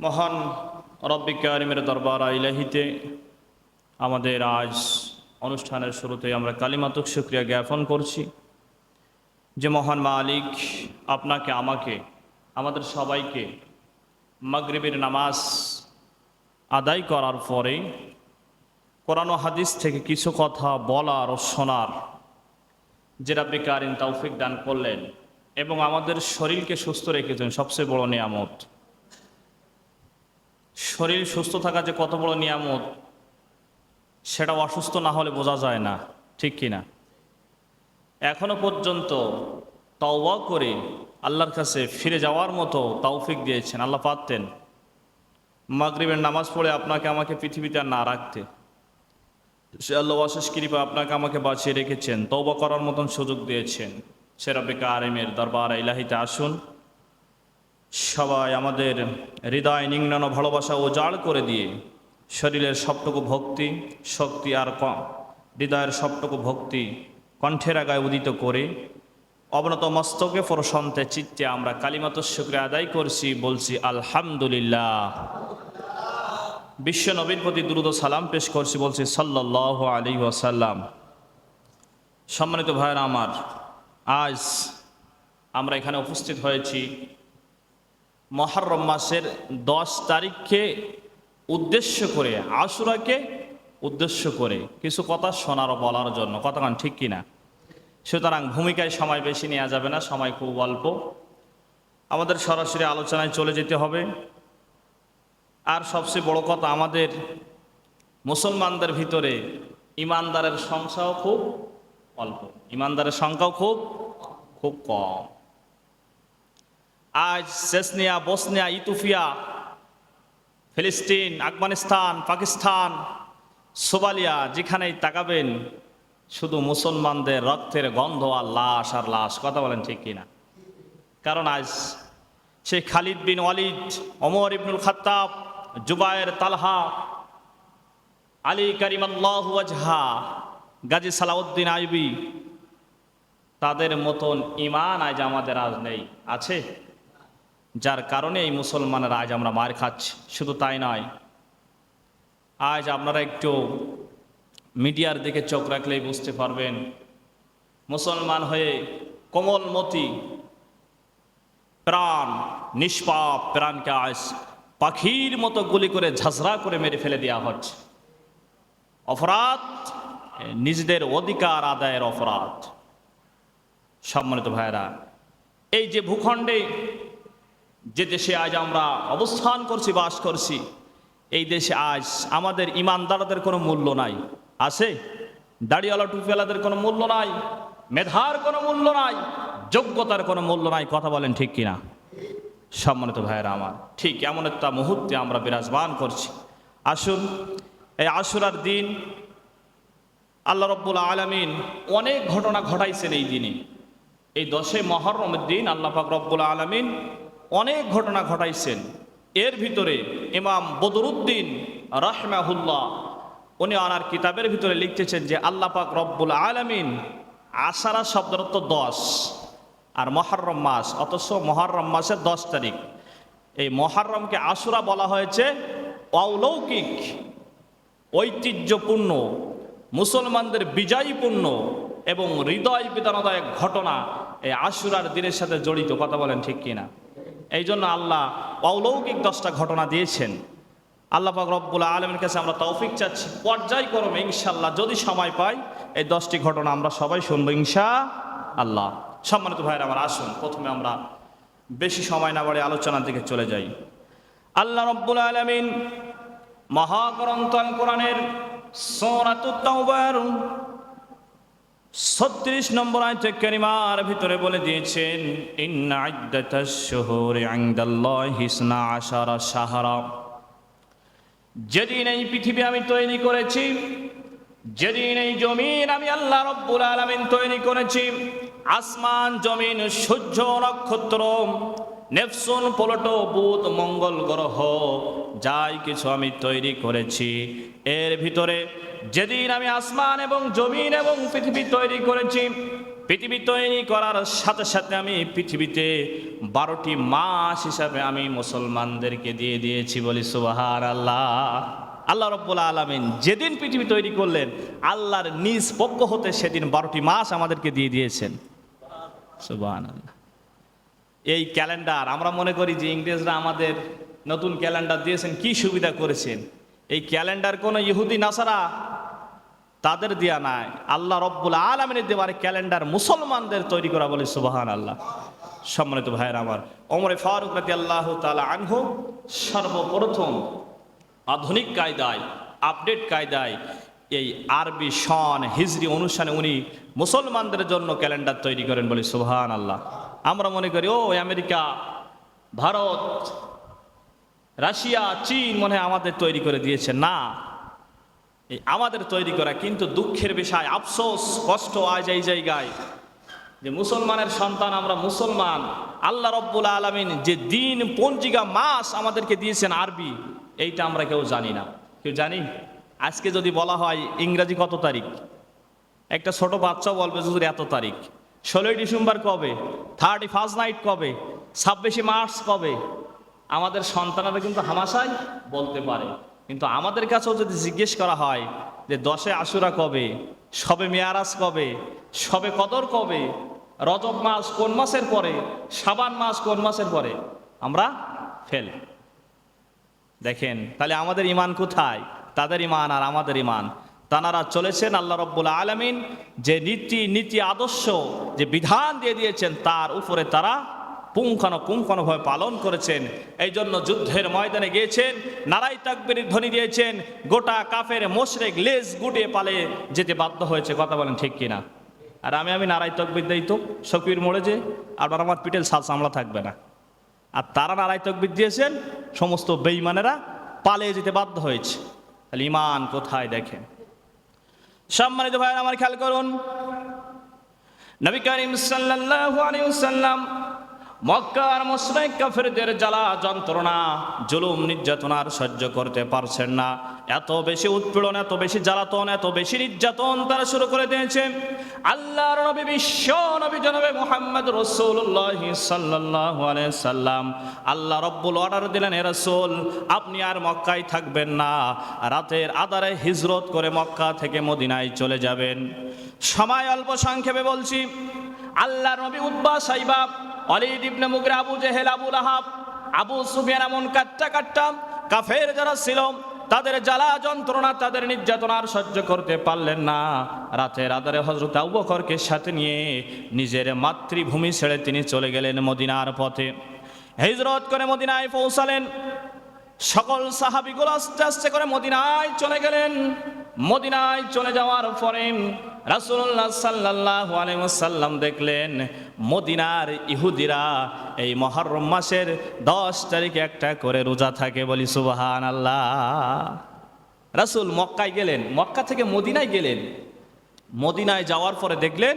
মহান রব্বি কারিমের দরবার ইলাহিতে আমাদের আজ অনুষ্ঠানের শুরুতে আমরা কালিমাতুক শুক্রিয়া জ্ঞাপন করছি। যে মহান মালিক আপনাকে, আমাকে, আমাদের সবাইকে মাগরিবের নামাজ আদায় করার পরে কোরআন হাদিস থেকে কিছু কথা বলার ও শোনার যে রাব্বি কারিম তৌফিক দান করলেন এবং আমাদের শরীরকে সুস্থ রেখেছেন সবচেয়ে বড় নিয়ামত। শরীর সুস্থ থাকা যে কত বড় নিয়ামত সেটা অসুস্থ না হলে বোঝা যায় না, ঠিক কি না এখনও পর্যন্ত তওবা করে আল্লাহর কাছে ফিরে যাওয়ার মতো তৌফিক দিয়েছেন, আল্লাহ পারতেন। মাগরিবের নামাজ পড়ে আপনাকে আমাকে পৃথিবীতে আর না রাখতে। সে আল্লাহ অশেষ কৃপা আপনাকে আমাকে বাঁচিয়ে রেখেছেন তৌবা করার মতন সুযোগ দিয়েছেন। সেরাবিকা আরেমের দরবার ইলাহিতে আসুন। সবাই আমাদের হৃদয় নিংনানো ভালোবাসা উজাড় করে দিয়ে শরীরের সবটুকু ভক্তি, শক্তি আর হৃদয়ের সবটুকু ভক্তি কণ্ঠের আগায় উদিত করে অবনত মস্তকে প্রশান্তে চিত্তে আমরা কালিমাত শুক্রিয়া আদায় করছি, বলছি আলহামদুলিল্লাহ। বিশ্ব নবীর প্রতি দ্রুত সালাম পেশ করছি, বলছি সাল্লাহ আলী ওয়াসাল্লাম। সম্মানিত ভাইয়েরা আমার, আজ আমরা এখানে উপস্থিত হয়েছি মহরম মাসের দশ তারিখকে উদ্দেশ্য করে, আশুরাকে উদ্দেশ্য করে কিছু কথা শোনার বলার জন্য। কতক্ষণ ঠিক কিনা? সুতরাং ভূমিকায় সময় বেশি নেওয়া যাবে না, সময় খুব অল্প। আমাদের সরাসরি আলোচনায় চলে যেতে হবে। আর সবচেয়ে বড় কথা, আমাদের মুসলমানদের ভিতরে ইমানদারের সংখ্যাও খুব অল্প। ইমানদারের সংখ্যাও খুব খুব কম। আজ চেসনিয়া বসনিয়া ইতুফিয়া ফিলিস্তিন, আফগানিস্তান, পাকিস্তান, সোমালিয়া যেখানেই তাকাবেন, শুধু মুসলমানদের রক্তের গন্ধ আর লাশ আর লাশ, কথা বলেন ঠিক কিনা? কারণ আজ সেই Khalid bin Walid, Omar ibnul Khattab, Zubair Talha, Ali Karim Ghazi Salahuddin Ayubi তাদের মতন ইমান আজ আমাদের আজ নেই, আছে? যার কারণে এই মুসলমানের আজ আমরা মার খাচ্ছি। শুধু তাই নয়, আজ আপনারা একটু মিডিয়ার দিকে চোখ রাখলেই বুঝতে পারবেন, মুসলমান হয়ে কোমলমতি প্রাণ, নিষ্পাপ প্রাণকে আজ পাখির মতো গুলি করে ঝাঁঝরা করে মেরে ফেলে দেওয়া হচ্ছে। অপরাধ নিজেদের অধিকার আদায়ের অপরাধ। সম্মানিত ভাইরা এই যে ভূখণ্ডে যে দেশে আজ আমরা অবস্থান করছি, বাস করছি, এই দেশে আজ আমাদের ইমানদারদের কোনো মূল্য নাই। আছে? দাড়িওয়ালা, টুপিওয়ালাদের কোনো মূল্য নাই, মেধার কোনো মূল্য নাই, যোগ্যতার কোনো মূল্য নাই, কথা বলেন ঠিক কিনা? সম্মানিত ভাইয়েরা আমার, ঠিক এমন একটা মুহূর্তে আমরা বিরাজমান করছি। আসুন, এই আশুরার দিন আল্লাহ রব্বুল আলমিন অনেক ঘটনা ঘটাইছেন এই দিনে। এই দশে মহরমের দিন আল্লাহ পাক রব্বুল আলমিন অনেক ঘটনা ঘটাইছেন। এর ভিতরে ইমাম বদরুদ্দিন রাহমাহুল্লাহ, উনি আনার কিতাবের ভিতরে লিখতেছেন যে, আল্লাহ পাক রব্বুল আলমিন আশারা শব্দের অর্থ দশ আর মহরম মাস, অথচ মহরম মাসের দশ তারিখ। এই মহরমকে আশুরা বলা হয়েছে অলৌকিক, ঐতিহ্যপূর্ণ, মুসলমানদের বিজয়ীপূর্ণ এবং হৃদয় বিদানদায়ক ঘটনা এই আশুরার দিনের সাথে জড়িত। কথা বলেন ঠিক কিনা? এই জন্য আল্লাহ অলৌকিক দশটা ঘটনা দিয়েছেন। আল্লাহ পাক রব্বুল আলমের কাছে আমরা তৌফিক চাচ্ছি। পর্যায়ক্রমে ইনশাল্লাহ যদি সময় পাই, এই দশটি ঘটনা আমরা সবাই শুনব ইনশা আল্লাহ সম্মানিত ভাইয়ের আমার আসুন, প্রথমে আমরা বেশি সময় না বাড়ি আলোচনার দিকে চলে যাই। আল্লাহ রব্বুল আলমিন মহাগ্রন্থ কোরআনের সূরাতুত তাওবার ছত্রিশ নম্বর আয়তে কারিমার ভিতরে বলে দিয়েছেন যেদিন এই পৃথিবী আমি তৈরি করেছি, যেদিন এই জমিন আমি আল্লাহ রব্বুল আলমিন তৈরি করেছি, আসমান, জমিন, সূর্য, নক্ষত্র নেপসুন পলটো বুধ মঙ্গল গ্রহ, যাই কিছু আমি তৈরি করেছি। এর ভিতরে যেদিন আমি আসমান এবং জমিন এবং পৃথিবী তৈরি করেছি, পৃথিবী তৈরি করার সাথে সাথে আমি পৃথিবীতে বারোটি মাস হিসাবে আমি মুসলমানদেরকে দিয়ে দিয়েছি বলি সুবাহার আল্লাহ আল্লাহ রব্বুল আলমিন যেদিন পৃথিবী তৈরি করলেন, আল্লাহর নিজ পক্ষ হতে সেদিন বারোটি মাস আমাদেরকে দিয়ে দিয়েছেন। সুবাহান আল্লাহ এই ক্যালেন্ডার। আমরা মনে করি যে ইংরেজরা আমাদের নতুন ক্যালেন্ডার দিয়েছেন, কি সুবিধা করেছেন? এই ক্যালেন্ডার কোনো ইহুদি, নাসারা তাদের দেয়া নাই। আল্লাহ রব্বুল আলমিনের দেওয়ার ক্যালেন্ডার মুসলমানদের তৈরি করা বলে সুবাহান আল্লাহ সম্মানিত ভাইয়ের আমার অমরে ফারুক রাতি আল্লাহ তালা আনহু সর্বপ্রথম আধুনিক কায়দায়, আপডেট কায়দায় এই আরবি সন হিজরি অনুষ্ঠানে উনি মুসলমানদের জন্য ক্যালেন্ডার তৈরি করেন বলে সুবহান আল্লাহ আমরা মনে করি, ও আমেরিকা, ভারত, রাশিয়া, চীন মনে হয় আমাদের তৈরি করে দিয়েছে। না, এই আমাদের তৈরি করা, কিন্তু দুঃখের বিষয়, আফসোস, কষ্ট আজ এই জায়গায় যে মুসলমানের সন্তান আমরা মুসলমান। আল্লাহ রব্বুল আলমিন যে দিন, পঞ্জিকা, মাস আমাদেরকে দিয়েছেন আরবি, এইটা আমরা কেউ জানি না। কেউ জানি? আজকে যদি বলা হয় ইংরাজি কত তারিখ? একটা ছোট বাচ্চা বলবে যদি এত তারিখ। ষোলোই ডিসেম্বর কবে? থার্টি ফার্স্ট নাইট কবে? ছাব্বিশে মার্চ কবে? আমাদের সন্তানেরা কিন্তু হামাশাই বলতে পারে। কিন্তু আমাদের কাছেও যদি জিজ্ঞেস করা হয় যে দশে আশুরা কবে? সবে মেয়ারাজ কবে? সবে কদর কবে? রজব মাস কোন মাসের পরে? সাবান মাস কোন মাসের পরে? আমরা ফেল। দেখেন, তাহলে আমাদের ইমান কোথায়? তাদের ইমান আর আমাদের ইমান তানারা চলেছেন আল্লাহ রব্বুল আলমিন, যে নীতি নীতি আদর্শ, যে বিধান দিয়ে দিয়েছেন, তার উপরে তারা পুঙ্খানো পুঙ্খানোভাবে পালন করেছেন। এই জন্য যুদ্ধের ময়দানে গিয়েছেন নারাই তাকবির ধ্বনি দিয়েছেন, গোটা কাফের মোশরেক লেজ গুটিয়ে পালে যেতে বাধ্য হয়েছে। কথা বলেন ঠিক কিনা? আর আমি আমি নারাই তকবির দেই তো শকির মোড়ে যে আবার আমার পিটেল সাল সামলা থাকবে না। আর তারা নারাই তকবির দিয়েছেন, সমস্ত বেঈমানেরা পালিয়ে যেতে বাধ্য হয়েছে। তাহলে ইমান কোথায় দেখেন? সম্মানিত ভাইয়ের আমার খেয়াল করুন। নবী করিম সাল্লাল্লাহু আলাইহি ওয়াসাল্লাম মক্কার মুশরিক কাফেরদের জ্বালা যন্ত্রণা, জুলুম, নির্যাতনার সহ্য করতে পারছেন না। এত বেশি উৎপীড়ন, এত বেশি জ্বালাতন, এত বেশি নির্যাতন তারা শুরু করে দিয়েছে। আল্লাহর নবী বিশ্ব নবী জনাবে মুহাম্মদ আলাইহি সাল্লাম। আল্লাহ রব্বুল অর্ডার দিলেন হে রাসূল, আপনি আর মক্কায় থাকবেন না। রাতের আধারে হিজরত করে মক্কা থেকে মদিনায় চলে যাবেন। সময় অল্প সংক্ষেপে বলছি। আল্লাহ নবী উদ্বা সাইবা অলিদ ইবনে মুগরা, আবু জেহেল, আবু লাহাব, আবু সুফিয়ান এমন কাট্টা কাট্টা কাফের যারা ছিল, তাদের জ্বালা যন্ত্রণা, তাদের নির্যাতনার সহ্য করতে পারলেন না। রাতের আধারে হজরত আবুবকরকে সাথে নিয়ে নিজের মাতৃভূমি ছেড়ে তিনি চলে গেলেন মদিনার পথে। হিজরত করে মদিনায় পৌঁছালেন। সকল সাহাবিগুলো আস্তে আস্তে করে মদিনায় চলে গেলেন। মদিনায় চলে যাওয়ার পরে রাসূলুল্লাহ সাল্লাহ আলিমসাল্লাম দেখলেন, মদিনার ইহুদিরা এই মহরম মাসের দশ তারিখে একটা করে রোজা থাকে বলি সুবাহান আল্লাহ রাসুল মক্কায় গেলেন, মক্কা থেকে মদিনায় গেলেন। মদিনায় যাওয়ার পরে দেখলেন